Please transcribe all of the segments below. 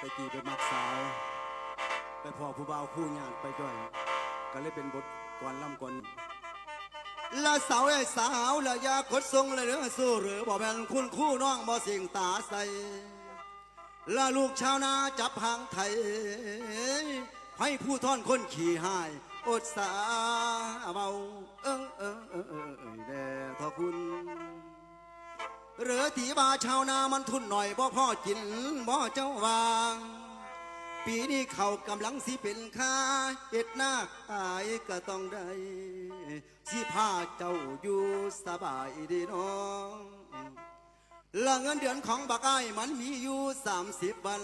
ไปกี่ไปมักสาว ไปพอผู้บ่าวคู่ญาติไปด้วย ก็เลยเป็นบทก่อนล่ำก่อนละสาวไอ้สาวละยากดทรงเลยเนื้อสู้หรือบ่แม่นคุณคู่น้องบ่สิ่งตาใสละลูกชาวนาจับหางไทย ให้ผู้ท่อนคนขี่หาย อดสาเมา หลือตีบาชาวนามันทุนหน่อยบ่พ่อกินบ่เจ้าวาง ปีนี้เขากำลังสิเป็นข้าเฮ็ดหน้าอายก็ต้องได้ สิพาเจ้าอยู่สบายดีน้องละเงินเดือนของบักอ้ายมันมีอยู่สามสิบวัน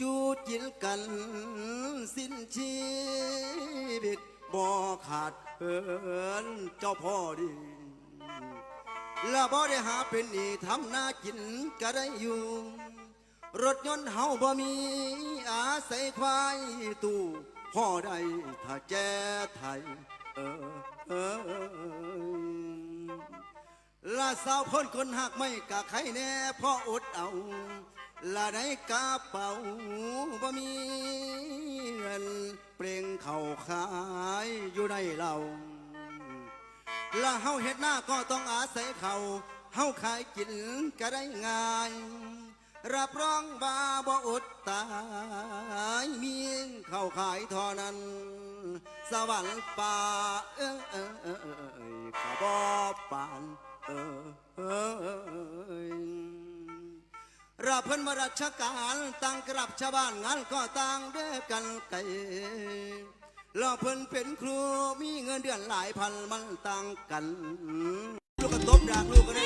จูจินกันสิ้นชีวิตบ่ขาดเหินเจ้าพ่อดี และบ่ได้หาเป็นหนี่ทำหน้ากินก็ได้อยู่ รถยนต์เฮาบ่มีอาศัยควายตู้พ่อได้ถ้าแจ้ไทยเออเออเออละสาวพ้นคนหักไม่กะใครแน่พ่ออดเอาละในกระเป๋าบ่มีเงินเปล่งเข่าขายอยู่ในเรา ละเฮาเฮ็ดหน้าก็ต้องอาศัยเขาเฮาขายกินก็ได้ง่าย รับรองว่าบ่อดตายมีเข้าขายเท่านั้น สวรรค์ป่าเออเออเออเออเอยข้าบ่ปานเออเออเออเอยรับเพิ่นมาราชการตั้งกรับชาวบ้านงานก็ต่างเด้อกันไกล แล้วเพิ่นเป็นครูมีเงินเดือนหลายพันมันต่างกัน ลูกก็ตบดากลูกก็ได้